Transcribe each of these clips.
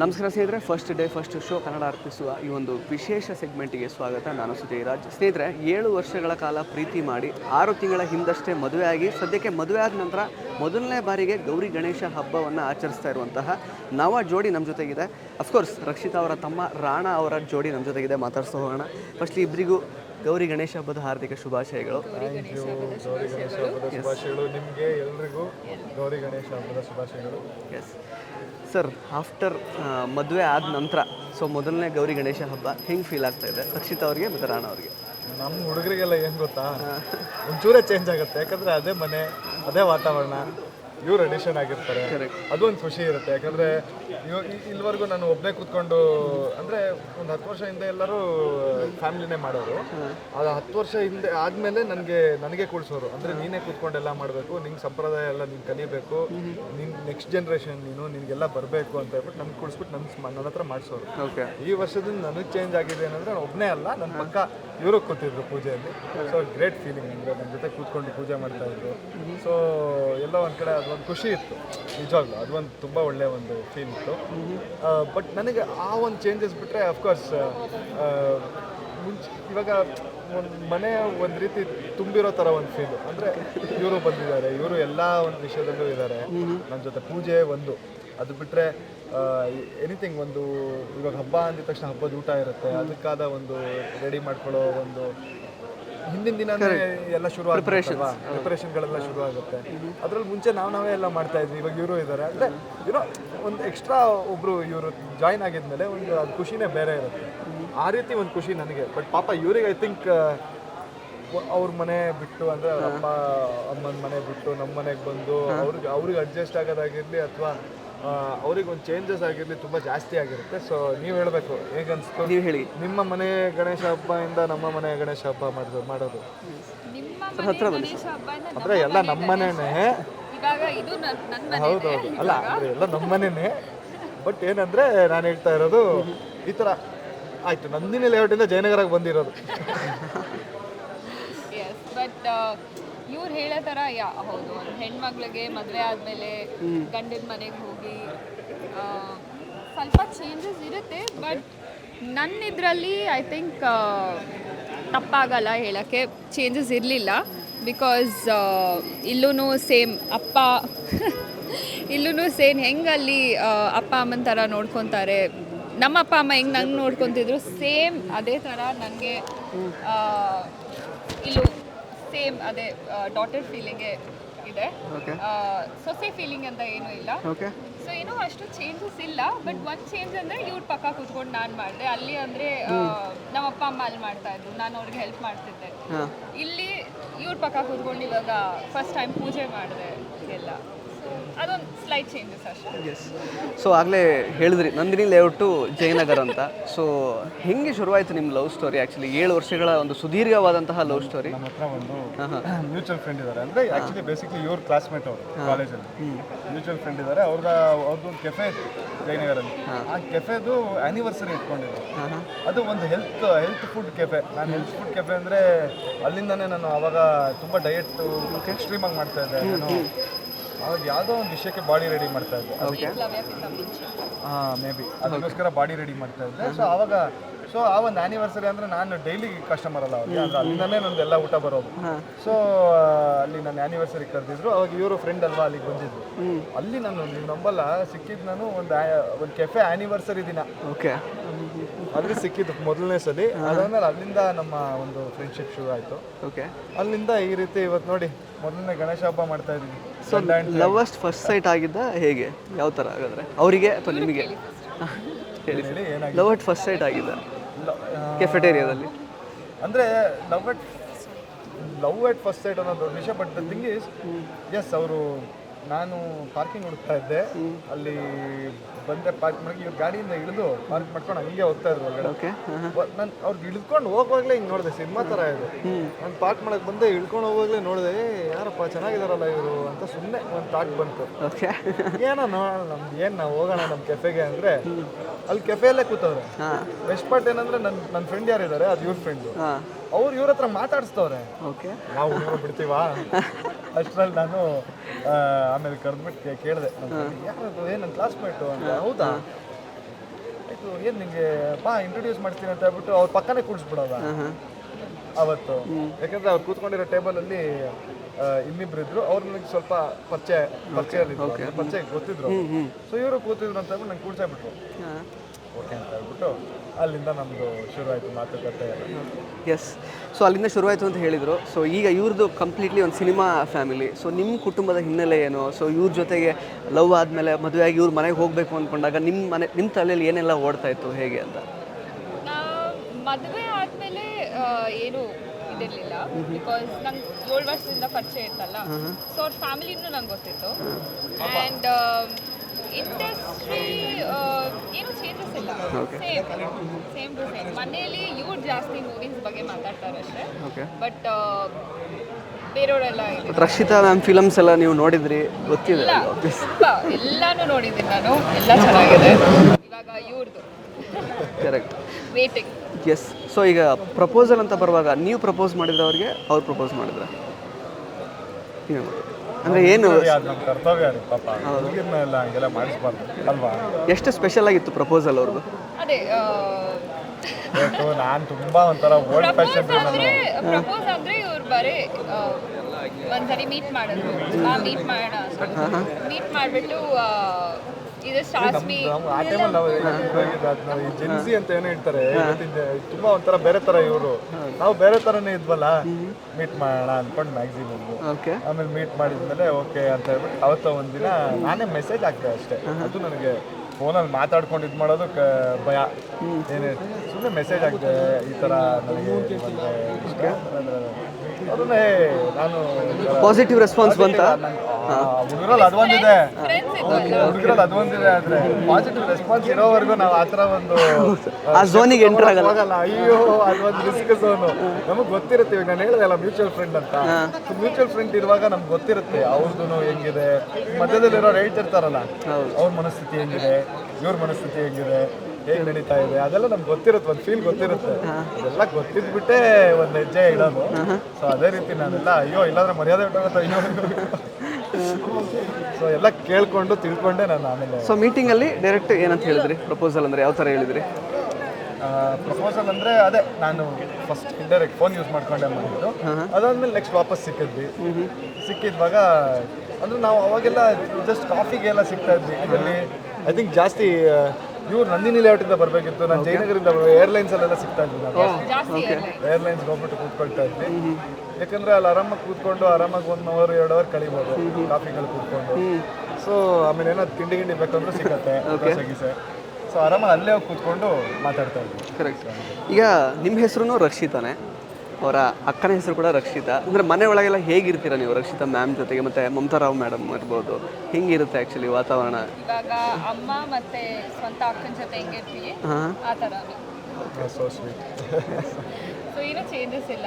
ನಮಸ್ಕಾರ ಸ್ನೇಹಿತರೆ first day first show Kannada ಅರ್ಪಿಸುವ ಈ ಒಂದು ವಿಶೇಷ ಸೆಗ್ಮೆಂಟಿಗೆ ಸ್ವಾಗತ. ನಾನು ಸುಜಯ್ ರಾಜ್. ಸ್ನೇಹಿತರೆ ಏಳು ವರ್ಷಗಳ ಕಾಲ ಪ್ರೀತಿ ಮಾಡಿ ಆರು ತಿಂಗಳ ಹಿಂದಷ್ಟೇ ಮದುವೆ ಆಗಿ ಸದ್ಯಕ್ಕೆ ಮದುವೆ ಆದ ನಂತರ ಮೊದಲನೇ ಬಾರಿಗೆ ಗೌರಿ ಗಣೇಶ ಹಬ್ಬವನ್ನು ಆಚರಿಸ್ತಾ ಇರುವಂತಹ ನವ ಜೋಡಿ ನಮ್ಮ ಜೊತೆಗಿದೆ. ಅಫ್ಕೋರ್ಸ್ ರಕ್ಷಿತಾ ಅವರ ತಮ್ಮ ರಾಣ ಅವರ ಜೋಡಿ ನಮ್ಮ ಜೊತೆಗಿದೆ. ಮಾತಾಡ್ಸ್ತಾ ಹೋಗೋಣ. ಫಸ್ಟ್ ಇಬ್ಬರಿಗೂ ಗೌರಿ ಗಣೇಶ ಹಬ್ಬದ ಹಾರ್ದಿಕ ಶುಭಾಶಯಗಳು. ಗೌರಿ ಗಣೇಶ ಹಬ್ಬದ ಶುಭಾಶಯಗಳು. ನಿಮಗೆ ಎಲ್ರಿಗೂ ಗೌರಿ ಗಣೇಶ ಹಬ್ಬದ ಶುಭಾಶಯಗಳು. ಎಸ್ ಸರ್ ಆಫ್ಟರ್ ಮದುವೆ ಆದ ನಂತರ ಸೊ ಮೊದಲನೇ ಗೌರಿ ಗಣೇಶ ಹಬ್ಬ ಹೆಂಗೆ ಫೀಲ್ ಆಗ್ತಾ ಇದೆ? ರಕ್ಷಿತಾ ಅವರಿಗೆ ಮತ್ತು ರಾಣ ಅವ್ರಿಗೆ? ನಮ್ಮ ಹುಡುಗರಿಗೆಲ್ಲ ಏನು ಗೊತ್ತಾ? ಒಂಚೂರೇ ಚೇಂಜ್ ಆಗುತ್ತೆ. ಯಾಕಂದರೆ ಅದೇ ಮನೆ ಅದೇ ವಾತಾವರಣ. ಇವ್ರು ಅಡಿಷನ್ ಆಗಿರ್ತಾರೆ. ಅದೊಂದು ಖುಷಿ ಇರುತ್ತೆ. ಯಾಕಂದ್ರೆ ಇಲ್ಲಿವರೆಗೂ ನಾನು ಒಬ್ಬನೇ ಕೂತ್ಕೊಂಡು ಅಂದ್ರೆ ಒಂದು ಹತ್ತು ವರ್ಷ ಹಿಂದೆ ಎಲ್ಲರೂ ಫ್ಯಾಮಿಲಿನೇ ಮಾಡೋರು. ಅದು ಹತ್ತು ವರ್ಷ ಹಿಂದೆ ಆದ್ಮೇಲೆ ನನಗೆ ನನಗೆ ಕೂಡಿಸೋರು. ಅಂದ್ರೆ ನೀನೇ ಕೂತ್ಕೊಂಡೆಲ್ಲ ಮಾಡಬೇಕು ನಿಂಗೆ ಸಂಪ್ರದಾಯ ಎಲ್ಲ ನೀನು ಕಲಿಬೇಕು ನಿನ್ ನೆಕ್ಸ್ಟ್ ಜನ್ರೇಷನ್ ನೀನು ನಿನಗೆಲ್ಲ ಬರಬೇಕು ಅಂತ ಹೇಳ್ಬಿಟ್ಟು ನನ್ಗೆ ಕೂಡಿಸ್ಬಿಟ್ಟು ನನ್ನ ನನ್ನ ಹತ್ರ ಮಾಡಿಸೋರು. ಓಕೆ ಈ ವರ್ಷದಿಂದ ನನಗೆ ಚೇಂಜ್ ಆಗಿದೆ ಏನಂದ್ರೆ ನಾನು ಒಬ್ಬನೇ ಅಲ್ಲ ನನ್ನ ಪಕ್ಕ ಇವರು ಕೂತಿದ್ರು ಪೂಜೆಯಲ್ಲಿ. ಸೊ ಗ್ರೇಟ್ ಫೀಲಿಂಗ್ ಅಂದರೆ ನನ್ನ ಜೊತೆ ಕೂತ್ಕೊಂಡು ಪೂಜೆ ಮಾಡ್ತಾ ಇದ್ರು. ಸೊ ಎಲ್ಲ ಒಂದು ಕಡೆ ಅದೊಂದು ಖುಷಿ ಇತ್ತು. ನಿಜವಾಗ್ಲೂ ಅದೊಂದು ತುಂಬ ಒಳ್ಳೆಯ ಒಂದು ಫೀಲ್ ಇತ್ತು. ಬಟ್ ನನಗೆ ಆ ಒಂದು ಚೇಂಜಸ್ ಬಿಟ್ಟರೆ ಅಫ್ಕೋರ್ಸ್ ಮುಂಚೆ, ಇವಾಗ ಒಂದು ಮನೆ ಒಂದು ರೀತಿ ತುಂಬಿರೋ ಥರ ಒಂದು ಫೀಲು ಅಂದರೆ ಇವರು ಬಂದಿದ್ದಾರೆ, ಇವರು ಎಲ್ಲ ಒಂದು ವಿಷಯದಲ್ಲೂ ಇದ್ದಾರೆ. ನನ್ನ ಜೊತೆ ಪೂಜೆ ಒಂದು. ಅದು ಬಿಟ್ಟರೆ ಎನಿಥಿಂಗ್ ಒಂದು, ಇವಾಗ ಹಬ್ಬ ಅಂದಿದ ತಕ್ಷಣ ಹಬ್ಬದ ಊಟ ಇರುತ್ತೆ. ಅದಕ್ಕಾದ ಒಂದು ರೆಡಿ ಮಾಡ್ಕೊಳ್ಳೋ ಒಂದು ಹಿಂದಿನ ದಿನ ಎಲ್ಲ ಶುರು ಪ್ರಿಪರೇಷನ್ಗಳೆಲ್ಲ ಶುರು ಆಗುತ್ತೆ. ಅದ್ರಲ್ಲಿ ಮುಂಚೆ ನಾವು ನಾವೇ ಎಲ್ಲ ಮಾಡ್ತಾ ಇದ್ವಿ. ಇವಾಗ ಇವರು ಇದ್ದಾರೆ ಅಂದರೆ ಏನೋ ಒಂದು ಎಕ್ಸ್ಟ್ರಾ ಒಬ್ರು ಇವರು ಜಾಯ್ನ್ ಆಗಿದ್ಮೇಲೆ ಒಂದು ಅದು ಖುಷಿನೇ ಬೇರೆ ಇರುತ್ತೆ. ಆ ರೀತಿ ಒಂದು ಖುಷಿ ನನಗೆ. ಬಟ್ ಪಾಪ ಇವ್ರಿಗೆ ಐ ಥಿಂಕ್ ಅವ್ರ ಮನೆ ಬಿಟ್ಟು ಅಂದ್ರೆ ಅಮ್ಮ ಅಪ್ಪ ಅಮ್ಮನ ಮನೆ ಬಿಟ್ಟು ನಮ್ಮ ಮನೆಗೆ ಬಂದು ಅವ್ರಿಗೆ ಅವ್ರಿಗೆ ಅಡ್ಜಸ್ಟ್ ಆಗೋದಾಗಿರ್ಲಿ ಅಥವಾ ಅವ್ರಿಗೆ ಒಂದು ಚೇಂಜಸ್ ಆಗಿರಲಿ ತುಂಬ ಜಾಸ್ತಿ ಆಗಿರುತ್ತೆ. ಸೊ ನೀವು ಹೇಳಬೇಕು ಹೇಗನ್ಸ್ತು? ನೀವು ಹೇಳಿ. ನಿಮ್ಮ ಮನೆ ಗಣೇಶ ಹಬ್ಬದಿಂದ ನಮ್ಮ ಮನೆ ಗಣೇಶ ಹಬ್ಬ ಮಾಡೋದು ಮಾಡೋದು. ನಿಮ್ಮ ಮನೆ ಗಣೇಶ ಅಂದ್ರೆ ಅಂದರೆ ಎಲ್ಲ ನಮ್ಮ ಮನೆನೇ. ಇವಾಗ ಇದು ನನ್ನ ಮನೆ ಹೌದು ಅಲ್ಲ ಅಂದ್ರೆ ಎಲ್ಲ ನಮ್ಮ ಮನೆನೇ. ಬಟ್ ಏನಂದ್ರೆ ನಾನು ಹೇಳ್ತಾ ಇರೋದು ಈ ಥರ ಆಯ್ತು. ನಂದಿನಿ ಲೇಔಟಿಂದ ಜಯನಗರಕ್ಕೆ ಬಂದಿರೋದು. ಎಸ್ ಬಟ್ ಇವ್ರು ಹೇಳೋ ಥರ ಯಾ ಹೌದು. ಒಂದು ಹೆಣ್ಮಕ್ಳಿಗೆ ಮದುವೆ ಆದಮೇಲೆ ಗಂಡನ ಮನೆಗೆ ಹೋಗಿ ಆ, ಸ್ವಲ್ಪ ಚೇಂಜಸ್ ಇರುತ್ತೆ ಬಟ್ ನನ್ನ ಇದರಲ್ಲಿ ಐ ಥಿಂಕ್ ತಪ್ಪಾಗಲ್ಲ ಹೇಳೋಕ್ಕೆ ಚೇಂಜಸ್ ಇರಲಿಲ್ಲ. ಬಿಕಾಸ್ ಇಲ್ಲೂ ಸೇಮ್ ಅಪ್ಪ ಇಲ್ಲೂ ಸೇಮ್ ಹೆಂಗಲ್ಲಿ ಅಪ್ಪ ಅಮ್ಮನ ಥರ ನೋಡ್ಕೊತಾರೆ. ನಮ್ಮ ಅಪ್ಪ ಅಮ್ಮ ಹೆಂಗೆ ನಂಗೆ ನೋಡ್ಕೊತಿದ್ರು ಸೇಮ್ ಅದೇ ಥರ ನನಗೆ ಇಲ್ಲೂ ಸೇಮ್ ಅದೇ ಡಾಟರ್ ಫೀಲಿಂಗ್ ಇದೆ. ಸೊಸೆ ಫೀಲಿಂಗ್ ಅಂತ ಏನು ಇಲ್ಲ. ಸೊ ಏನೋ ಅಷ್ಟು ಚೇಂಜಸ್ ಇಲ್ಲ ಬಟ್ ಒಂದು ಚೇಂಜ್ ಅಂದ್ರೆ ಇವ್ರ ಪಕ್ಕ ಕುತ್ಕೊಂಡು ನಾನು ಮಾಡಿದೆ. ಅಲ್ಲಿ ಅಂದ್ರೆ ನಮ್ಮ ಅಪ್ಪ ಅಮ್ಮ ಅಲ್ಲಿ ಮಾಡ್ತಾ ಇದ್ರು. ನಾನು ಅವ್ರಿಗೆ ಹೆಲ್ಪ್ ಮಾಡ್ತಿದ್ದೆ. ಇಲ್ಲಿ ಇವ್ರ ಪಕ್ಕ ಕುತ್ಕೊಂಡು ಇವಾಗ ಫಸ್ಟ್ ಟೈಮ್ ಪೂಜೆ ಮಾಡಿದೆ ಎಲ್ಲ. ಅದೊಂದು ಸ್ಲೈಟ್ ಚೇಂಜಸ್ ಅಷ್ಟೇ ಎಸ್ ಸೊ ಆಗಲೇ ಹೇಳಿದ್ರಿ ನಂದಿನಿ ಲೇಔಟು ಜಯನಗರ್ ಅಂತ. ಸೊ ಹೆಂಗೆ ಶುರುವಾಯಿತು ನಿಮ್ಮ ಲವ್ ಸ್ಟೋರಿ ಆ್ಯಕ್ಚುಲಿ ಏಳು ವರ್ಷಗಳ ಒಂದು ಸುದೀರ್ಘವಾದಂತಹ ಲವ್ ಸ್ಟೋರಿ ನಮ್ಮ ಹತ್ರ ಒಂದು ಮ್ಯೂಚುವಲ್ ಫ್ರೆಂಡ್ ಇದ್ದಾರೆ ಅಂದರೆ ಆ್ಯಕ್ಚುಲಿ ಬೇಸಿಕ್ಲಿ ಇವ್ರ ಕ್ಲಾಸ್ಮೇಟ್ ಅವರು ಕಾಲೇಜಲ್ಲಿ ಮ್ಯೂಚುವಲ್ ಫ್ರೆಂಡ್ ಇದ್ದಾರೆ ಅವ್ರದ ಅವ್ರದ್ದು ಒಂದು ಕೆಫೆ ಇತ್ತು ಜಯನಗರಲ್ಲಿ. ಆ ಕೆಫೆದು ಆ್ಯನಿವರ್ಸರಿ ಇಟ್ಕೊಂಡಿದ್ರು ಅದು ಒಂದು ಹೆಲ್ತ್ ಹೆಲ್ತ್ ಫುಡ್ ಕೆಫೆ ನಾನು ಹೆಲ್ತ್ ಫುಡ್ ಕೆಫೆ ಅಂದರೆ ಅಲ್ಲಿಂದನೇ ನಾನು ಅವಾಗ ತುಂಬ ಡಯಟ್ ಎಕ್ಸ್ಟ್ರೀಮಾಗಿ ಮಾಡ್ತಾ ಇದ್ದೆ. ನಾನು ಅವಾಗ ಯಾವುದೋ ಒಂದು ವಿಷಯಕ್ಕೆ ಬಾಡಿ ರೆಡಿ ಮಾಡ್ತಾ ಇದ್ದೆ. ಹಾಂ ಮೇ ಬಿ ಅದಕ್ಕೋಸ್ಕರ ಬಾಡಿ ರೆಡಿ ಮಾಡ್ತಾ ಇದ್ದೆ. ಸೊ ಆವಾಗ ಸೊ ಆ ಒಂದು ಆ್ಯನಿವರ್ಸರಿ ಅಂದರೆ ನಾನು ಡೈಲಿ ಕಸ್ಟಮರ್ ಅಲ್ಲ ಅವ್ರಿಗೆ. ಅಂದ್ರೆ ಅಲ್ಲಿಂದನೇ ನಂದು ಎಲ್ಲ ಊಟ ಬರೋದು. ಸೊ ಅಲ್ಲಿ ನನ್ನ ಆ್ಯನಿವರ್ಸರಿ ಕರೆದಿದ್ರು. ಅವಾಗ ಇವರು ಫ್ರೆಂಡ್ ಅಲ್ವಾ ಅಲ್ಲಿಗೆ ಬಂದಿದ್ರು ಅಲ್ಲಿ ನಾನು ನೀವು ನಂಬಲ್ಲ ಸಿಕ್ಕಿದ್ದು ನಾನು ಒಂದು ಒಂದು ಕೆಫೆ ಆ್ಯನಿವರ್ಸರಿ ದಿನ. ಓಕೆ ಅಲ್ಲಿ ಸಿಕ್ಕಿದ್ದು ಮೊದಲನೇ ಸಲ. ಅದಾದ್ಮೇಲೆ ಅಲ್ಲಿಂದ ನಮ್ಮ ಒಂದು ಫ್ರೆಂಡ್ಶಿಪ್ ಶುರು ಆಯಿತು. ಓಕೆ ಅಲ್ಲಿಂದ ಈ ರೀತಿ ಇವತ್ತು ನೋಡಿ ಮೊದಲನೇ ಗಣೇಶ ಹಬ್ಬ ಮಾಡ್ತಾ ಇದ್ದೀವಿ ಸೊ ಲವಸ್ಟ್ ಫಸ್ಟ್ ಸೈಟ್ ಆಗಿದ್ದ ಹೇಗೆ? ಯಾವ ಥರ ಹಾಗಾದ್ರೆ? ಅವರಿಗೆ ಅಥವಾ ನಿಮಗೆ? ಹೇಳಿ. ಲವ್ ಅಟ್ ಫಸ್ಟ್ ಸೈಟ್ ಆಗಿದ್ದ? ಕೆಫೆಟೇರಿಯಾದಲ್ಲಿ ಅಂದರೆ love at love at first sight ಅನ್ನೋದು ವಿಷಯ but the thing is yes ಅವರು ನಾನು ಪಾರ್ಕಿಂಗ್ ಹುಡುಕ್ತಾ ಇದ್ದೆ. ಅಲ್ಲಿ ಬಂದೆ ಪಾರ್ಕ್ ಮಾಡಿ ಇವ್ರ ಗಾಡಿಯಿಂದ ಇಳಿದು ಪಾರ್ಕ್ ಮಾಡ್ಕೊಂಡು ಹಂಗೆ ಹೋಗ್ತಾ ಇದ್ರು ಒಳಗಡೆ. ಓಕೆ ನಾನು ಅವ್ರಿಗೆ ಇಳ್ಕೊಂಡು ಹೋಗುವಾಗಲೇ ಹಿಂಗೆ ನೋಡಿದೆ ಸಿನಿಮಾ ಥರ ಇದು. ನಾನು ಪಾರ್ಕ್ ಮಾಡಕ್ಕೆ ಬಂದೆ ಇಳ್ಕೊಂಡು ಹೋಗುವಾಗಲೇ ನೋಡಿದೆ ಯಾರಪ್ಪ ಚೆನ್ನಾಗಿದಾರಲ್ಲ ಇವರು? ಅಂತ ಸುಮ್ಮನೆ ಒಂದು ಪಾರ್ಕ್ ಬಂತು. ಏನೋ ನೋಡೋಣ ನಮ್ದು ಏನು ನಾವು ಹೋಗೋಣ ನಮ್ಮ ಕೆಫೆಗೆ ಅಂದರೆ ಅಲ್ಲಿ ಕೆಫೆಯಲ್ಲೇ ಕೂತವ್ರೆ. ಬೆಸ್ಟ್ ಪಾರ್ಟ್ ಏನಂದ್ರೆ ನನ್ನ ನನ್ನ ಫ್ರೆಂಡ್ ಯಾರಿದ್ದಾರೆ ಅದು ಇವ್ರ ಫ್ರೆಂಡು ಅವ್ರು ಇವ್ರ ಹತ್ರ ಮಾತಾಡಿಸ್ತವ್ರೆ. ಓಕೆ. ನಾವು ಹುಡುಗರು ಬಿಡ್ತೀವಾ? ಅಷ್ಟರಲ್ಲಿ ನಾನು ಆ, ಆಮೇಲೆ ಕರೆದ್ಬಿಟ್ಟು ಕೇಳಿದೆ. ಯಾರು ಏನು ನನ್ನ ಕ್ಲಾಸ್ಮೇಟು ಅಂತ. ಹೌದಾ? ಏನು ನಿಂಗೆ? ಬಾ ಇಂಟ್ರೊಡ್ಯೂಸ್ ಮಾಡ್ತೀನಿ ಅಂತ ಹೇಳ್ಬಿಟ್ಟು ಅವ್ರ ಪಕ್ಕನೇ ಕೂಡಿಸ್ಬಿಡೋದ? ಅವತ್ತು. ಯಾಕಂದ್ರೆ ಅವ್ರು ಕೂತ್ಕೊಂಡಿರೋ ಟೇಬಲಲ್ಲಿ ಇನ್ನಿಬ್ರು ಇದ್ರು ಅವ್ರು ನನಗೆ ಸ್ವಲ್ಪ ಪರಿಚಯ ಪರಿಚಯ ಪರಿಚಯ ಗೊತ್ತಿದ್ರು ಸೊ ಇವರು ಕೂತಿದ್ರು ಅಂತ ಹೇಳ್ಬಿಟ್ಟು ನಂಗೆ ಕೂಡ್ಸಾಬಿಟ್ರು ಓಕೆ ಅಂತ ಹೇಳ್ಬಿಟ್ಟು ಅಲ್ಲಿಂದ ನಮ್ಮದು ಶುರುವಾಯಿತು ಆಯಿತು ಮಾತುಕತೆ ಎಸ್ ಸೊ ಅಲ್ಲಿಂದ ಶುರುವಾಯಿತು ಅಂತ ಹೇಳಿದರು. ಸೊ ಈಗ ಇವ್ರದ್ದು ಕಂಪ್ಲೀಟ್ಲಿ ಒಂದು ಸಿನಿಮಾ ಫ್ಯಾಮಿಲಿ ಸೊ ನಿಮ್ಮ ಕುಟುಂಬದ ಹಿನ್ನೆಲೆ ಏನು? ಸೊ ಇವ್ರ ಜೊತೆಗೆ ಲವ್ ಆದಮೇಲೆ ಮದುವೆಯಾಗಿ ಇವ್ರ ಮನೆಗೆ ಹೋಗಬೇಕು ಅಂದ್ಕೊಂಡಾಗ ನಿಮ್ಮ ಮನೆ ನಿಮ್ಮ ತಲೆಯಲ್ಲಿ ಏನೆಲ್ಲ ಓಡ್ತಾ ಇತ್ತು? ಹೇಗೆ ಅಂತ? ಮದುವೆ ಆದಮೇಲೆ ಏನು ಇದಿರಲಿಲ್ಲ. ಬಿಕಾಸ್ ನಂಗೆ ಏಳು ವರ್ಷದಿಂದ ಪರಿಚಯ ಇತ್ತಲ್ಲ. ಸೊ ಅವ್ರ ಫ್ಯಾಮಿಲಿನೂ ನಂಗೆ ಗೊತ್ತಿತ್ತು. ಆ್ಯಂಡ್ ಇಂಡಸ್ಟ್ರಿ ಏನು ಚೇಂಜಸ್ ಇಲ್ಲ. ಸೇಮ್ ಸೇಮ್ ಟು ಸೇಮ್ ಮನೆಯಲ್ಲಿ ಇವ್ರು ಜಾಸ್ತಿ ಮೂವೀಸ್ ಬಗ್ಗೆ ಮಾತಾಡ್ತಾರೆ ಅಷ್ಟೇ. ಓಕೆ ಬಟ್ ಬೇರೆಯವರೆಲ್ಲ ಇದೆ. ಬಟ್ ರಕ್ಷಿತಾ ಮ್ಯಾಮ್ ಫಿಲಮ್ಸ್ ಎಲ್ಲ ನೀವು ನೋಡಿದ್ರಿ? ತುಂಬ. ಎಲ್ಲಾನು ನೋಡಿದ್ದೀನಿ ನಾನು. ಎಲ್ಲ ಚೆನ್ನಾಗಿದೆ. ಇವಾಗ ಇವ್ರದ್ದು ಕರೆಕ್ಟ್ ವೇಟಿಂಗ್ ಎಸ್ ಸೊ ಈಗ ಪ್ರಪೋಸಲ್ ಅಂತ ಬರುವಾಗ ನೀವು ಪ್ರಪೋಸ್ ಮಾಡಿದ್ರೆ ಅವ್ರಿಗೆ ಅವ್ರು ಪ್ರಪೋಸ್ ಮಾಡಿದ್ರೆ? ಅಂದರೆ ಏನು ಅದು ನಮ್ಮ ಕರ್ತವ್ಯ ರೀ ಪಾಪ. ಹುಡುಗಿರ್ನ ಎಲ್ಲ ಹಂಗೆಲ್ಲ ಮಾಡಿಸ್ಬಾರ್ದು ಅಲ್ವಾ? ಎಷ್ಟು ಸ್ಪೆಷಲ್ ಆಗಿತ್ತು ಪ್ರಪೋಸಲ್ ಅವ್ರದ್ದು ಅದೇ ನಾನು ತುಂಬಾ ಒಂಥರ ಓಲ್ಡ್ ಫ್ಯಾಷನ್ ಪ್ರಪೋಸ್ ಅಂದ್ರೆ ಪ್ರಪೋಸ್ ಅಂದ್ರೆ ಇವ್ರು ಬರೀ ಒಂದ್ಸರಿ ಮೀಟ್ ಮಾಡೋದು. ಆ ಮೀಟ್ ಮಾಡೋಣ. ಮೀಟ್ ಮಾಡಿಬಿಟ್ಟು ಇದು ಶಾಸ್ಮಿ ನಾವು ಆ ಟೈಮಲ್ಲಿ ನಾವು ಇದಾಗಿದ್ದು ಈ ಜೆನ್ಸಿ ಅಂತ ಏನೋ ಹೇಳ್ತಾರೆ ತುಂಬಾ ಒಂಥರ ಬೇರೆ ತರ ಇವರು. ನಾವು ಬೇರೆ ತರನೇ ಇದ್ವಲ್ಲ ಮೀಟ್ ಮಾಡೋಣ ಅನ್ಕೊಂಡು ಮ್ಯಾಕ್ಸಿಮಮ್ ಓಕೆ ಆಮೇಲೆ ಮೀಟ್ ಮಾಡಿದ್ಮೇಲೆ ಓಕೆ ಅಂತ ಹೇಳ್ಬಿಟ್ಟು ಅವತ್ತ ಒಂದಿನ ನಾನೇ ಮೆಸೇಜ್ ಹಾಕ್ದೆ ಅಷ್ಟೇ. ಅದು ನನಗೆ ಫೋನಲ್ಲಿ ಮಾತಾಡ್ಕೊಂಡು ಇದು ಮಾಡೋದು ಭಯ. ಏನೇ ಸುಮ್ಮನೆ ಮೆಸೇಜ್ ಹಾಕ್ದೆ ಈ ಥರ ನನಗೆ ಅದನ್ನೇ ನಾನು ಪಾಸಿಟಿವ್ ರೆಸ್ಪಾನ್ಸ್ ಬಂತ? ಹುಡುಗರಲ್ಲಿ ಅದೊಂದಿದೆ ಹುಡುಗರಲ್ಲಿ ಅದೊಂದಿದೆ ಆದ್ರೆ ಪಾಸಿಟಿವ್ ರೆಸ್ಪಾನ್ಸ್ ಇರೋವರೆಗೂ ನಾವು ಆ ಥರ ಒಂದು ಆ ಝೋನಿಗೆ ಎಂಟರ್ ಆಗಲ್ಲ. ಅಯ್ಯೋ ಅದೊಂದು ರಿಸ್ಕ್ ಝೋನು ನಮಗೆ ಗೊತ್ತಿರುತ್ತೆ ಇವಾಗ ನಾನು ಹೇಳಿದೆಲ್ಲ ಮ್ಯೂಚುವಲ್ ಫ್ರೆಂಡ್ ಅಂತ. ಮ್ಯೂಚುವಲ್ ಫ್ರೆಂಡ್ ಇರುವಾಗ ನಮ್ಗೆ ಗೊತ್ತಿರುತ್ತೆ ಅವ್ರದ್ದು ಹೆಂಗಿದೆ. ಮಧ್ಯದಲ್ಲಿರೋ ಹೇಳ್ತಿರ್ತಾರಲ್ಲ ಅವ್ರ ಮನಸ್ಥಿತಿ ಹೆಂಗಿದೆ ಇವ್ರ ಮನಸ್ಥಿತಿ ಹೆಂಗಿದೆ. ಹೇಗೆ ನಡೀತಾ ಇದೆ? ಅದೆಲ್ಲ ನಮ್ಗೆ ಗೊತ್ತಿರುತ್ತೆ ಒಂದು ಫೀಲ್ ಗೊತ್ತಿರುತ್ತೆ. ಎಲ್ಲ ಗೊತ್ತಿದ್ಬಿಟ್ಟೆ ಒಂದು ಹೆಜ್ಜೆ ಇಡೋದು. ಸೊ ಅದೇ ರೀತಿ ನಾನೆಲ್ಲ ಅಯ್ಯೋ ಇಲ್ಲಾಂದ್ರೆ ಮರ್ಯಾದೆ ಬಿಟ್ಟೋಗುತ್ತೆ ಅಯ್ಯೋ. ಸೊ ಎಲ್ಲ ಕೇಳ್ಕೊಂಡು ತಿಳ್ಕೊಂಡೆ ನಾನು ಆಮೇಲೆ. ಸೊ ಮೀಟಿಂಗಲ್ಲಿ ಡೈರೆಕ್ಟ್ ಏನಂತ ಹೇಳಿದ್ರಿ? ಪ್ರಪೋಸಲ್ ಅಂದರೆ ಯಾವ ಥರ ಹೇಳಿದ್ರಿ? ಪ್ರಪೋಸಲ್ ಅಂದರೆ ಅದೇ ನಾನು ಫಸ್ಟ್ ಇಂಡೈರೆಕ್ಟ್ ಫೋನ್ ಯೂಸ್ ಮಾಡ್ಕೊಂಡೆ ಮಾಡಿದ್ದು ಅದಾದ್ಮೇಲೆ ನೆಕ್ಸ್ಟ್ ವಾಪಸ್ ಸಿಕ್ಕಿದ್ವಿ. ಸಿಕ್ಕಿದ್ವಾಗ ಅಂದ್ರೆ ನಾವು ಅವಾಗೆಲ್ಲ ಜಸ್ಟ್ ಕಾಫಿಗೆಲ್ಲ ಸಿಗ್ತಾ ಇದ್ವಿ. ಇದರಲ್ಲಿ ಐ ಥಿಂಕ್ ಜಾಸ್ತಿ ಇವ್ರು ನಂದಿನಿ ಲೇಔಟಿಂದ ಬರಬೇಕಿತ್ತು. ನಾನು ಜಯನಗರಿಂದ ಏರ್ಲೈನ್ಸಲ್ಲೆಲ್ಲ ಸಿಗ್ತಾ ಇದ್ದೀನಿ ಇರ್ಲಿ. ಏರ್ಲೈನ್ಸ್ಗೆ ಹೋಗ್ಬಿಟ್ಟು ಕೂತ್ಕೊಳ್ತಾ ಇದ್ವಿ. ಯಾಕಂದ್ರೆ ಅಲ್ಲಿ ಆರಾಮಾಗಿ ಕೂತ್ಕೊಂಡು ಆರಾಮಾಗಿ ಒನ್ ಅವರ್ ಎರಡು ಅವರ್ ಕಳಿಬೋದು. ಕಾಫಿಗಳು ಕೂತ್ಕೊಂಡು. ಸೊ ಆಮೇಲೆ ಏನೋ ತಿಂಡಿ ಗಿಂಡಿ ಬೇಕಂದ್ರೂ ಸಿಗತ್ತೆ. ಗೀಸೆ. ಸೊ ಆರಾಮಾಗಿ ಅಲ್ಲೇ ಹೋಗಿ ಕೂತ್ಕೊಂಡು ಮಾತಾಡ್ತಾ ಇದ್ವಿ. ಕರೆಕ್ಟ್ ಈಗ ನಿಮ್ಮ ಹೆಸರು ರಕ್ಷಿತಾನೆ. ಅವರ ಅಕ್ಕನ ಹೆಸರು ಕೂಡ ರಕ್ಷಿತಾ. ಅಂದರೆ ಮನೆ ಒಳಗೆಲ್ಲ ಹೇಗಿರ್ತೀರಾ ನೀವು? ರಕ್ಷಿತಾ ಮ್ಯಾಮ್ ಜೊತೆಗೆ ಮತ್ತು ಮಮತಾ ರಾವ್ ಮೇಡಮ್ ಇರ್ಬೋದು. ಹೆಂಗಿರುತ್ತೆ ಆ್ಯಕ್ಚುಲಿ ವಾತಾವರಣ? ಇವಾಗ ಅಮ್ಮ ಮತ್ತೆ ಸ್ವಂತ ಅಕ್ಕನ ಜೊತೆ ಹೆಂಗಿರ್ತೀವಿ? ಹಾಂ. ಆ ಥರ ಸೊ ಏನೂ ಚೇಂಜಸ್ ಇಲ್ಲ.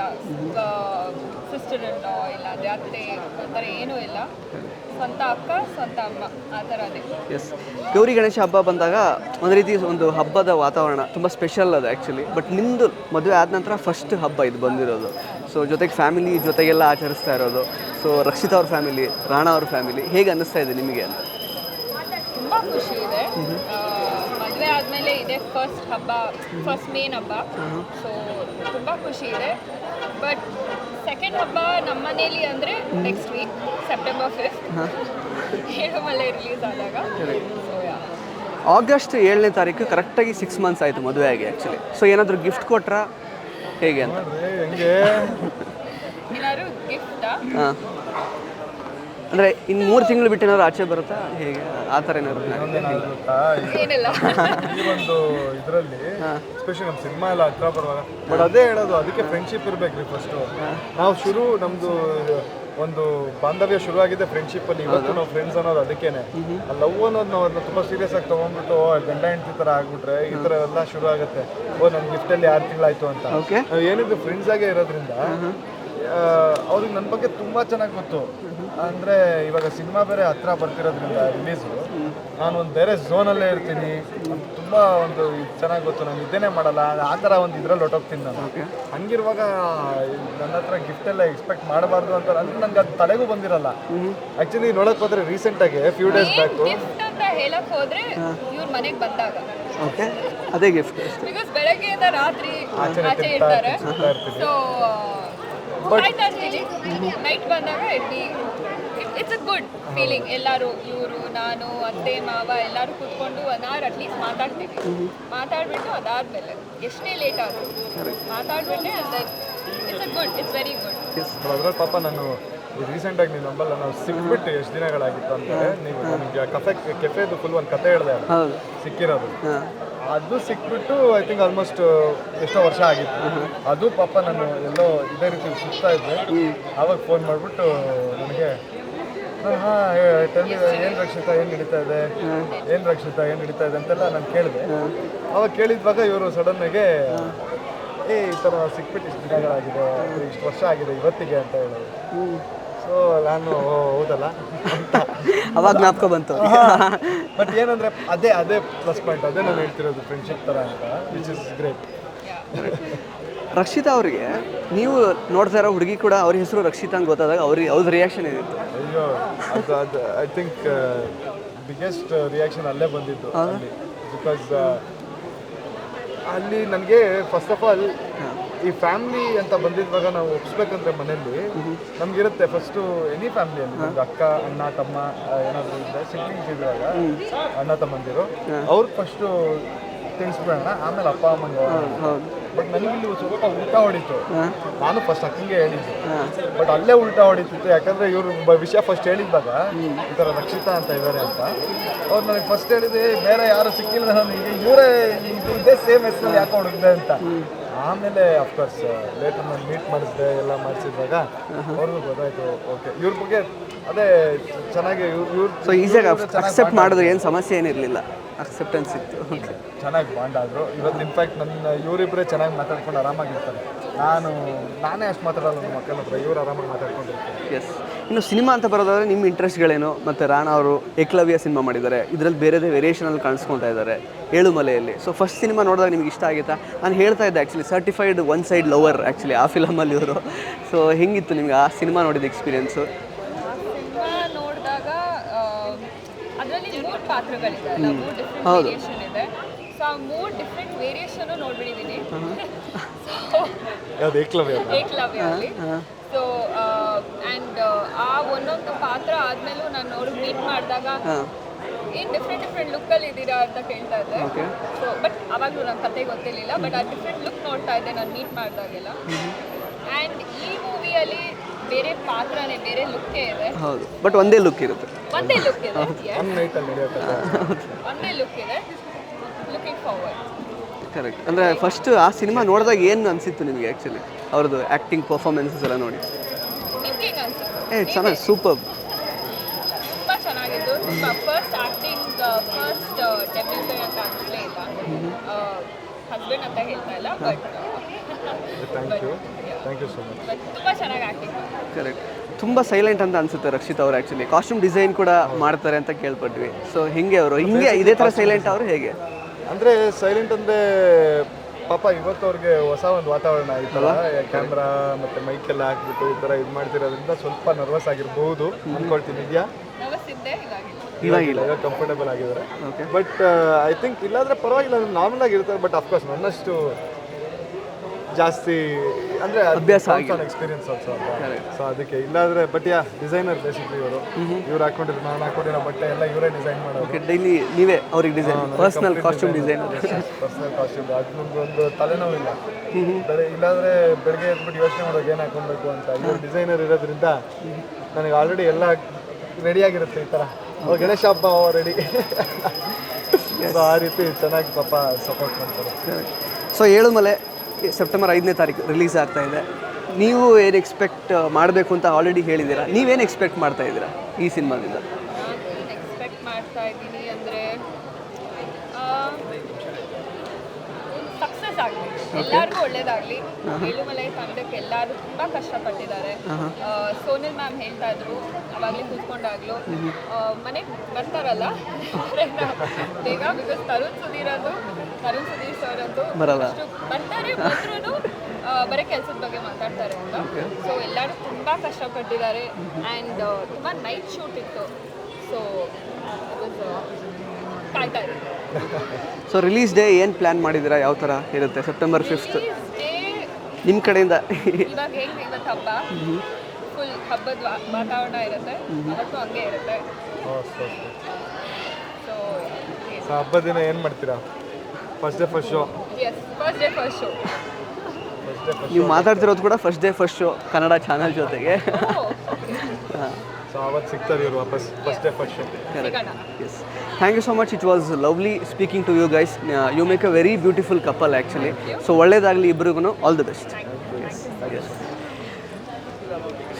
ಸಿಸ್ಟರ್ ಇನ್ ಇಲ್ಲ ಅದೇ ಅತ್ತೆ ಆ ಥರ ಏನೂ ಇಲ್ಲ. ಸ್ವಂತ ಅಕ್ಕ ಸ್ವಂತ ಅಮ್ಮ ಆ ಥರನೇ ಎಸ್ ಗೌರಿ ಗಣೇಶ ಹಬ್ಬ ಬಂದಾಗ ಒಂದು ರೀತಿ ಒಂದು ಹಬ್ಬದ ವಾತಾವರಣ ತುಂಬ ಸ್ಪೆಷಲ್ ಅದು ಆ್ಯಕ್ಚುಲಿ ಬಟ್ ನಿಮ್ಮದು ಮದುವೆ ಆದ ನಂತರ ಫಸ್ಟ್ ಹಬ್ಬ ಇದು ಬಂದಿರೋದು. ಸೊ ಜೊತೆಗೆ ಫ್ಯಾಮಿಲಿ ಜೊತೆಗೆಲ್ಲ ಆಚರಿಸ್ತಾ ಇರೋದು. ಸೊ ರಕ್ಷಿತಾ ಅವ್ರ ಫ್ಯಾಮಿಲಿ ರಾಣಾ ಅವ್ರ ಫ್ಯಾಮಿಲಿ ಹೇಗೆ ಅನ್ನಿಸ್ತಾ ಇದೆ ನಿಮಗೆ ಅಂತ? ತುಂಬ ಖುಷಿ ಇದೆ. ಮದುವೆ ಇದೆ ಫಸ್ಟ್ ಹಬ್ಬ ಫಸ್ಟ್ ಮೇನ್ ಹಬ್ಬ. ಸೊ ತುಂಬ ಖುಷಿ ಇದೆ. ಬಟ್ ಸೆಕೆಂಡ್ ಹಬ್ಬ ನಮ್ಮ ಮನೇಲಿ ಅಂದರೆ next week September fifth Elumale release ಆದಾಗ. ಸೊ ಆಗಸ್ಟ್ ಏಳನೇ ತಾರೀಕು ಕರೆಕ್ಟಾಗಿ ಸಿಕ್ಸ್ ಮಂತ್ಸ್ ಆಯಿತು ಮದುವೆ ಆಗಿ ಆ್ಯಕ್ಚುಲಿ ಸೊ ಏನಾದರೂ ಗಿಫ್ಟ್ ಕೊಟ್ರಾ? ಹೇಗೆ ಅಂತ? ಏನಾದರೂ ಗಿಫ್ಟಾ ಹಾಂ. ಅಂದರೆ ಇನ್ನು ಮೂರು ತಿಂಗಳು ಬಿಟ್ಟು ಏನಾದ್ರು ಆಚೆ ಬರುತ್ತಾ? ಹೇಗೆ? ಆ ಥರ ಏನಾದ್ರು ಏನಿಲ್ಲ. ಈ ಒಂದು ಇದರಲ್ಲಿ ಎಸ್ಪೆಷಲಿ ನಮ್ಮ ಸಿನಿಮಾ ಎಲ್ಲ ಹತ್ರ ಬರುವಾಗ ಬಟ್ ಅದೇ ಹೇಳೋದು ಅದಕ್ಕೆ ಫ್ರೆಂಡ್ಶಿಪ್ ಇರಬೇಕು ಫಸ್ಟು ನಾವು ಶುರು ನಮ್ಮದು ಒಂದು ಬಾಂಧವ್ಯ ಶುರುವಾಗಿದೆ ಫ್ರೆಂಡ್ಶಿಪ್ ಅಲ್ಲಿ. ಇವತ್ತು ನಾವು ಫ್ರೆಂಡ್ಸ್ ಅನ್ನೋದು ಅದಕ್ಕೇನೆ. ಆ ಲವ್ ಅನ್ನೋದು ನಾವು ಅದನ್ನ ತುಂಬಾ ಸೀರಿಯಸ್ ಆಗಿ ತಗೊಂಡ್ಬಿಟ್ಟು ಓ, ಗಂಡ ಹೆಂಡತಿ ತರ ಆಗ್ಬಿಟ್ರೆ ಈ ತರ ಎಲ್ಲ ಶುರು ಆಗುತ್ತೆ. ಓ ನನ್ ಗಿಫ್ಟ್ ಅಲ್ಲಿ ಆರು ತಿಂಗಳಾಯ್ತು ಅಂತ. ಓಕೆ ನಾವು ಏನಿದ್ರು ಫ್ರೆಂಡ್ಸ್ ಆಗೇ ಇರೋದ್ರಿಂದ ಅವ್ರಿಗೆ ನನ್ನ ಬಗ್ಗೆ ತುಂಬಾ ಚೆನ್ನಾಗಿ ಗೊತ್ತು. ಅಂದ್ರೆ ಇವಾಗ ಸಿನಿಮಾ ಬೇರೆ ಹತ್ರ ಬರ್ತಿರೋದ್ರಿಂದ ರಿಲೀಸು ನಾನು ಒಂದು ಬೇರೆ ಝೋನಲ್ಲೇ ಇರ್ತೀನಿ. ತುಂಬ ಒಂದು ಚೆನ್ನಾಗಿ ಗೊತ್ತು ನಾನು ಇದ್ದೇನೆ ಮಾಡಲ್ಲ. ಆ ಥರ ಒಂದು ಇದ್ರಲ್ಲಿ ಹೊಟ್ಟೋಗ್ತೀನಿ ನಾನು. ಹಂಗಿರುವಾಗ ನನ್ನ ಹತ್ರ ಗಿಫ್ಟ್ ಎಲ್ಲ ಎಕ್ಸ್ಪೆಕ್ಟ್ ಮಾಡಬಾರ್ದು ಅಂತ ಅಂದ್ರೆ ನಂಗೆ ಅದು ತಲೆಗೂ ಬಂದಿರಲ್ಲ. ಆ್ಯಕ್ಚುಲಿ ನೋಡಕ್ ಹೋದ್ರೆ ರೀಸೆಂಟಾಗಿ ಫ್ಯೂ ಡೇಸ್ ಬ್ಯಾಕು ಗಿಫ್ಟ್ ಅಂತ ಹೇಳಕ್ ಹೋದ್ರೆ ಇವ್ರ ಮನೆಗೆ ಬಂದಾಗ. ಓಕೆ ಅದೇ ಗಿಫ್ಟ್ ಬಿಕಾಸ್ ಬೆಳಗ್ಗೆಯಿಂದ ರಾತ್ರಿ ಆಚೆ ಇರ್ತಾರೆ. ಸೊ ಇರ್ತೀನಿ ನೈಟ್ ಬಂದಾಗ ಇಟ್ಸ್ ಅ ಗುಡ್ ಫೀಲಿಂಗ್ ಎಲ್ಲರೂ ಇವರು ನಾನು ಅತ್ತೆ ಮಾವ ಎಲ್ಲರೂ ಕೂತ್ಕೊಂಡು ಒನ್ ಅವರ್ ಅಟ್ಲೀಸ್ಟ್ ಮಾತಾಡ್ತೀವಿ. ಮಾತಾಡ್ಬಿಟ್ಟು ಅದಾದ್ಮೇಲೆ ಎಷ್ಟೇ ಲೇಟ್ ಆದರೂ ಮಾತಾಡ್ಬಿಟ್ಟೆ it's a good it's very good ಅದ್ರಲ್ಲಿ ಪಾಪ ನಾನು ರೀಸೆಂಟಾಗಿ ನೀವು ನಂಬಲ್ಲ ನಾವು ಸಿಕ್ಬಿಟ್ಟು ಎಷ್ಟು ದಿನಗಳಾಗಿತ್ತು ಅಂತ ನೀವು ಕಫೆ ಕೆಫೆದು ಫುಲ್ ಒಂದು ಕತೆ ಹೇಳಿದೆ ಸಿಕ್ಕಿರೋದು. ಅದು ಸಿಕ್ಬಿಟ್ಟು ಐ ಥಿಂಕ್ ಆಲ್ಮೋಸ್ಟ್ ಎಷ್ಟೋ ವರ್ಷ ಆಗಿತ್ತು. ಅದು ಪಾಪ ನಾನು ಎಲ್ಲೋ ಇದೇ ರೀತಿ ಸುಸ್ತಾ ಇದ್ದೆ. ಆವಾಗ ಫೋನ್ ಮಾಡಿಬಿಟ್ಟು ನನಗೆ, ಹಾಂ ಏನು ರಕ್ಷಿತಾ, ಏನು ನಡೀತಾ ಇದೆ? ಏನು ರಕ್ಷಿತ, ಏನು ನಡೀತಾ ಇದೆ? ಅಂತೆಲ್ಲ ನಾನು ಕೇಳಿದೆ. ಅವಾಗ ಕೇಳಿದ್ವಾಗ ಇವರು ಸಡನ್ನಾಗೆ ಏ, ಈ ಥರ ಸಿಕ್ಬಿಟ್ಟು ಇಷ್ಟು ದಿನಗಳಾಗಿದೆ, ಇಷ್ಟು ವರ್ಷ ಆಗಿದೆ ಇವತ್ತಿಗೆ, ಅಂತ ಹೇಳೋದು ಸೊ ನಾನು ಓ, ಹೌದಲ್ಲ? ಅಂತ. ಅವಾಗ ಜ್ಞಾಪಕ ಬಂತು. ಬಟ್ ಏನಂದ್ರೆ ಅದೇ ಅದೇ ಪ್ಲಸ್ ಪಾಯಿಂಟ್ ಅದೇ ನಾನು ಹೇಳ್ತಿರೋದು ಫ್ರೆಂಡ್ಶಿಪ್ ತರ ಅಂತ ವಿಚ್ ಇಸ್ ಗ್ರೇಟ್ ರಕ್ಷಿತಾ ಅವರಿಗೆ ನೀವು ನೋಡ್ತಾ ಇರೋ ಹುಡುಗಿ ಕೂಡ ಅವ್ರ ಹೆಸರು ರಕ್ಷಿತಾ ಅಂತ ಗೊತ್ತಾದಾಗ ಅವ್ರಿಗೆ ಅವ್ರ ರಿಯಾಕ್ಷನ್ ಏನಿತ್ತು? ಅಯ್ಯೋ ಅದು ಅದು ಐ ಥಿಂಕ್ ಬಿಗ್ಗೆಸ್ಟ್ ರಿಯಾಕ್ಷನ್ ಅಲ್ಲೇ ಬಂದಿತ್ತು ಅಲ್ಲಿ. ಬಿಕಾಸ್ ಅಲ್ಲಿ ನನಗೆ ಫಸ್ಟ್ ಆಫ್ ಆಲ್ ಈ ಫ್ಯಾಮಿಲಿ ಅಂತ ಬಂದಿದ್ದಾಗ ನಾವು ಒಪ್ಸ್ಬೇಕಂದ್ರೆ ಮನೆಯಲ್ಲಿ ನಮ್ಗಿರುತ್ತೆ ಫಸ್ಟು ಎನಿ ಫ್ಯಾಮಿಲಿಯಲ್ಲಿ ನಮ್ಗೆ ಅಕ್ಕ ಅಣ್ಣ ತಮ್ಮ ಏನಾದ್ರು ಇದ್ದರೆ ಸಿಬ್ಲಿಂಗ್ಸ್ ಇದ್ದಾಗ ಅಣ್ಣ ತಮ್ಮಂದಿರು ಅವ್ರಿಗೆ ಫಸ್ಟು ತಿಳಿಸ್ಬಿಡೋಣ ಆಮೇಲೆ ಅಪ್ಪ ಅಮ್ಮಂಗೆ ಬಟ್ ನನಗಿಲ್ಲಿ ಸ್ವಲ್ಪ ಉಲ್ಟಾ ಹೊಡಿತು. ನಾನು ಫಸ್ಟ್ ಅಕ್ಕಂಗೆ ಹೇಳಿದ್ದು. ಬಟ್ ಅಲ್ಲೇ ಉಲ್ಟಾ ಹೊಡಿತಿತ್ತು ಯಾಕಂದ್ರೆ ಇವರು ವಿಷಯ ಫಸ್ಟ್ ಹೇಳಿದ್ದಾಗ ಈ ಥರ ರಕ್ಷಿತಾ ಅಂತ ಇದ್ದಾರೆ ಅಂತ. ಅವ್ರು ನನಗೆ ಫಸ್ಟ್ ಹೇಳಿದೆ ಬೇರೆ ಯಾರು ಸಿಕ್ಕಿಲ್ಲ ನನಗೆ ಇವರೇ ಇದೇ ಸೇಮ್ ಹೆಸರಲ್ಲಿ ಯಾಕೆ ಹುಡುಕ್ದೆ ಅಂತ. ಆಮೇಲೆ ಅಫ್ಕೋರ್ಸ್ ಲೇಟರ್ ನಾನು ಮೀಟ್ ಮಾಡಿಸಿದೆ ಎಲ್ಲ ಮಾಡಿಸಿದಾಗ ಅವ್ರಿಗೂ ಗೊತ್ತಾಯ್ತು ಓಕೆ ಇವ್ರ ಬಗ್ಗೆ ಅದೇ ಚೆನ್ನಾಗಿ ಇವ್ರು ಸೊ ಈಸಿಯಾಗಿ ಅಕ್ಸೆಪ್ಟ್ ಮಾಡಿದ್ರೆ ಏನು ಸಮಸ್ಯೆ ಏನಿರಲಿಲ್ಲ ಅಕ್ಸೆಪ್ಟೆನ್ಸ್ ಇತ್ತು. ಚೆನ್ನಾಗಿ ಬಾಂಡ್ ಆದರು. ಇವತ್ತು ಇನ್ಫ್ಯಾಕ್ಟ್ ನನ್ನ ಇವರಿಬ್ಬರೇ ಚೆನ್ನಾಗಿ ಮಾತಾಡ್ಕೊಂಡು ಆರಾಮಾಗಿರ್ತಾರೆ. ನಾನು ನಾನೇ ಅಷ್ಟು ಮಾತಾಡಲ್ಲ ನನ್ನ ಮಕ್ಕಳ ಹತ್ರ. ಇವ್ರು ಆರಾಮಾಗಿ ಮಾತಾಡ್ಕೊಂಡಿರ್ತಾರೆ ಎಸ್ ಇನ್ನು ಸಿನಿಮಾ ಅಂತ ಬರೋದಾದರೆ ನಿಮ್ಮ ಇಂಟ್ರೆಸ್ಟ್ಗಳೇನು? ಮತ್ತು ರಾಣಾ ಅವರು ಏಕಲವ್ಯ ಸಿನಿಮಾ ಮಾಡಿದ್ದಾರೆ. ಇದರಲ್ಲಿ ಬೇರೆದೇ ವೇರಿಯೇಷನಲ್ಲಿ ಕಾಣಿಸ್ಕೊತಾ ಇದ್ದಾರೆ. ಏಳುಮಲೆಯಲ್ಲಿ ಸೊ ಫಸ್ಟ್ ಸಿನಿಮಾ ನೋಡಿದಾಗ ನಿಮ್ಗೆ ಇಷ್ಟ ಆಗಿತ್ತಾ? ನಾನು ಹೇಳ್ತಾ ಇದ್ದೆ actually certified one side lover actually ಆ ಫಿಲಮಲ್ಲಿ ಇವರು. ಸೊ ಹೆಂಗಿತ್ತು ನಿಮ್ಗೆ ಆ ಸಿನಿಮಾ ನೋಡಿದ ಎಕ್ಸ್ಪೀರಿಯನ್ಸು ಸಿನಿಮಾ ನೋಡಿದಾಗ ಅದರಲ್ಲಿ ಮೂರು ಪಾತ್ರಗಳಿದೆ ಅಲ್ಲ ಮೂರು ಡಿಫ್ರೆಂಟ್ ಹೌದು. ವೇರಿಯೇಷನ್ ಇದೆ. ಸೊ ಆ ಮೂರು ಡಿಫ್ರೆಂಟ್ ವೇರಿಯೇಷನ್ ನೋಡ್ಬಿಟ್ಟಿದ್ದೀನಿ. ಯಾವ್ದು ಏಕಲವ್ಯ ಸೊ ಆ್ಯಂಡ್ ಆ ಒಂದೊಂದು ಪಾತ್ರ ಆದ್ಮೇಲೂ ನಾನು ಅವ್ರು ಮೀಟ್ ಮಾಡಿದಾಗ ಏನು ಡಿಫ್ರೆಂಟ್ ಡಿಫ್ರೆಂಟ್ ಲುಕ್ಕಲ್ಲಿ ಇದ್ದೀರಾ ಅಂತ ಕೇಳ್ತಾ ಇದ್ದೆ. ಸೊ ಬಟ್ ಅವಾಗಲೂ ನನ್ನ ಕತೆ ಗೊತ್ತಿರಲಿಲ್ಲ ಬಟ್ ಆ ಡಿಫ್ರೆಂಟ್ ಲುಕ್ ನೋಡ್ತಾ ಇದ್ದೆ ನಾನು ಮೀಟ್ ಮಾಡಿದಾಗೆಲ್ಲ. ಆ್ಯಂಡ್ ಈ ಮೂವಿಯಲ್ಲಿ ಬೇರೆ ಪಾತ್ರನೇ ಬೇರೆ ಲುಕ್ಕೇ ಇದೆ. ಹೌದು. ಬಟ್ ಒಂದೇ ಲುಕ್ ಇರುತ್ತೆ. ಒಂದೇ ಲುಕ್ ಇದೆ ಒಂದೇ ಲುಕ್ ಇದೆ. ಲುಕಿಂಗ್ ಫಾರ್ವರ್ಡ್ ಕರೆಕ್ಟ್ ಅಂದರೆ ಫಸ್ಟ್ ಆ ಸಿನಿಮಾ ನೋಡಿದಾಗ ಏನು ಅನಿಸಿತ್ತು ನಿಮಗೆ ಆ್ಯಕ್ಚುಲಿ ಅವ್ರದ್ದು ಆ್ಯಕ್ಟಿಂಗ್ ಪರ್ಫಾರ್ಮೆನ್ಸಸ್ ಎಲ್ಲ ನೋಡಿ. ಏ ಚೆನ್ನಾಗಿ ಸೂಪರ್ ತುಂಬ ಚೆನ್ನಾಗಿತ್ತು ತುಂಬ ಫಸ್ಟ್ ಆ್ಯಕ್ಟಿಂಗ್ ಫಸ್ಟ್ ಡೆಬ್ಯೂಟ್ ಅಂತ ಅನ್ಸಲೇ ಇಲ್ಲ ಹಸ್ಬೆಂಡ್ ಅಂತ ಹೇಳ್ತಾ ಇಲ್ಲ but thank you thank you so much but ತುಂಬ ಚೆನ್ನಾಗಿ ಆ್ಯಕ್ಟಿಂಗ್ ಕರೆಕ್ಟ್ ತುಂಬ ಸೈಲೆಂಟ್ ಅಂತ ಅನ್ಸುತ್ತೆ ರಕ್ಷಿತ್ ಅವರು ಆ್ಯಕ್ಚುಲಿ ಕಾಸ್ಟ್ಯೂಮ್ ಡಿಸೈನ್ ಕೂಡ ಮಾಡ್ತಾರೆ ಅಂತ ಕೇಳ್ಪಟ್ವಿ. ಸೊ ಹಿಂಗೆ ಅವರು. ಹಿಂಗೆ ಇದೇ ಥರ ಸೈಲೆಂಟ್ ಅವರು ಹೇಗೆ? ಅಂದರೆ ಸೈಲೆಂಟ್ ಅಂದರೆ ಪಾಪ ಇವತ್ತು ಅವ್ರಿಗೆ ಹೊಸ ಒಂದು ವಾತಾವರಣ ಆಯ್ತಲ್ಲ ಕ್ಯಾಮ್ರಾ ಮತ್ತೆ ಮೈಕ್ ಎಲ್ಲ ಹಾಕ್ಬಿಟ್ಟು ಈ ತರ ಇದು ಮಾಡ್ತಿರೋದ್ರಿಂದ ಸ್ವಲ್ಪ ನರ್ವಸ್ ಆಗಿರ್ಬಹುದು ಅನ್ಕೊಳ್ತೀನಿ ಇದೆಯಾ? ನರ್ವಸ್ ಇದ್ದೆ ಇವಾಗಿಲ್ಲ ಇವಾಗಿಲ್ಲ ಇವಾಗ ಕಂಫರ್ಟಬಲ್ ಆಗಿದ್ದಾರೆ. ಓಕೆ ಬಟ್ ಐ ಥಿಂಕ್ ಇಲ್ಲಾಂದ್ರೆ ಪರವಾಗಿಲ್ಲ ನಾರ್ಮಲ್ ಆಗಿರ್ತಾರೆ ಬಟ್ ಅಫ್ಕೋರ್ಸ್ ನನ್ನಷ್ಟು ಜಾಸ್ತಿ ಅಂದರೆ ಅಭ್ಯಾಸ. ಎಕ್ಸ್ಪೀರಿಯನ್ಸ್ ಆಲ್ಸೋ ಸೊ ಅದಕ್ಕೆ ಇಲ್ಲಾಂದ್ರೆ ಬಟ್ ಯಾ ಡಿಸೈನರ್ ಬೇಸಿಕ್ಲಿ ಇವರು. ಇವ್ರು ಹಾಕೊಂಡಿರೋ ನಾನು ಹಾಕೊಂಡಿರೋ ಬಟ್ಟೆ ಎಲ್ಲ ಇವರೇ ಡಿಸೈನ್ ಮಾಡೋದು. ಡೈಲಿ ನೀವೇ ಅವ್ರಿಗೆ design personal costume design personal costume ಅದು ಒಂದು ತಲೆನೋವಿಲ್ಲ. ಬೆಳೆ ಇಲ್ಲಾಂದ್ರೆ ಬೆಳಗ್ಗೆ ಎದ್ಬಿಟ್ಟು ಯೋಚನೆ ಮಾಡೋದು ಏನು ಹಾಕೊಬೇಕು ಅಂತ. ಇವ್ರು ಡಿಸೈನರ್ ಇರೋದ್ರಿಂದ ನನಗೆ ಆಲ್ರೆಡಿ ಎಲ್ಲ ರೆಡಿ ಆಗಿರುತ್ತೆ ಈ ಥರ ಅವ್ರು ಗಣೇಶ ಹಬ್ಬ ರೆಡಿ ಸೊ ಆ ರೀತಿ ಚೆನ್ನಾಗಿ ಪಾಪ ಸಪೋರ್ಟ್ ಮಾಡ್ತಾರೆ. ಸೊ ಏಳುಮಲೆ ಸೆಪ್ಟೆಂಬರ್ ಐದನೇ ತಾರೀಕು ರಿಲೀಸ್ ಆಗ್ತಾ ಇದೆ. ನೀವು ಏನು ಎಕ್ಸ್ಪೆಕ್ಟ್ ಮಾಡಬೇಕು ಅಂತ ಆಲ್ರೆಡಿ ಹೇಳಿದ್ದೀರಾ? ನೀವೇನು ಎಕ್ಸ್ಪೆಕ್ಟ್ ಮಾಡ್ತಾ ಇದ್ದೀರಾ ಈ ಸಿನಿಮಾದಿಂದ ನಾನು ಏನು ಎಕ್ಸ್ಪೆಕ್ಟ್ ಮಾಡ್ತಾ ಇದ್ದೀನಿ ಅಂದರೆ ಸಕ್ಸಸ್ ಆಗಲಿ ಎಲ್ಲರಿಗೂ ಒಳ್ಳೇದಾಗಲಿ. ಏಳುಮಲೈ ತಂಡಕ್ಕೆ ಎಲ್ಲರೂ ತುಂಬಾ ಕಷ್ಟಪಟ್ಟಿದ್ದಾರೆ. ಸೋನಿಲ್ ಮ್ಯಾಮ್ ಹೇಳ್ತಾ ಇದ್ರು ಅವಾಗಲೇ ಕೂತ್ಕೊಂಡಾಗ್ಲೂ. ಮನೆ ಬರ್ತಾರಲ್ಲ? ಬೇಗ ಬಿಕಾಸ್ ತರುಣ್ ಸುಧೀರ್ ಅದು ತರುಣ್ ಸುಧೀರ್ ಸರ್ ಅಂತೂ ಬರಲ್ಲ. ಬರ್ತಾರೆ ಬಂದ್ರೂ ಬರೀ ಕೆಲಸದ ಬಗ್ಗೆ ಮಾತಾಡ್ತಾರೆ ಅಂತ. ಸೊ ಎಲ್ಲರೂ ತುಂಬ ಕಷ್ಟಪಟ್ಟಿದ್ದಾರೆ. ಆ್ಯಂಡ್ ತುಂಬಾ ನೈಟ್ ಶೂಟ್ ಇತ್ತು. ಸೊ ಕಾಯ್ತಾ ಇದ್ದೀನಿ. ಸೊ ರಿಲೀಸ್ ಡೇ ಏನು ಪ್ಲ್ಯಾನ್ ಮಾಡಿದ್ದೀರಾ? ಯಾವ ಥರ ಇರುತ್ತೆ? ಸೆಪ್ಟೆಂಬರ್ ಫಿಫ್ತ್ ನಿಮ್ಮ ಕಡೆಯಿಂದ. ಇವಾಗ ಹೆಂಗೆ ಇವತ್ತು ಹಬ್ಬ. ಫುಲ್ ಹಬ್ಬದ ವಾತಾವರಣ ಇರುತ್ತೆ. ಅವತ್ತು ಹಂಗೆ ಇರುತ್ತೆ. ಸೊ ಸೊ ಹಬ್ಬದ ದಿನ ಏನು ಮಾಡ್ತೀರಾ? First day first show yes first day first show ನೀವು ಮಾತಾಡ್ತಿರೋದು ಕೂಡ first day first show Kannada channel ಜೊತೆಗೆ. ಸೊ ಅವತ್ತು ಸಿಗ್ತಾರೆ ಇವರು ವಾಪಸ್ first day first show yes thank you so much it was lovely speaking to you guys you make a very beautiful couple actually so ಒಳ್ಳೇದಾಗಲಿ ಇಬ್ಬರಿಗೂ all the best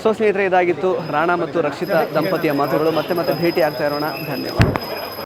so ಸ್ನೇಹಿತರೆ ಇದಾಗಿತ್ತು ರಾಣಾ ಮತ್ತು ರಕ್ಷಿತಾ ದಂಪತಿಯ ಮಾತುಗಳು. ಮತ್ತೆ ಮತ್ತೆ ಭೇಟಿ ಆಗ್ತಾ ಇರೋಣ. ಧನ್ಯವಾದ.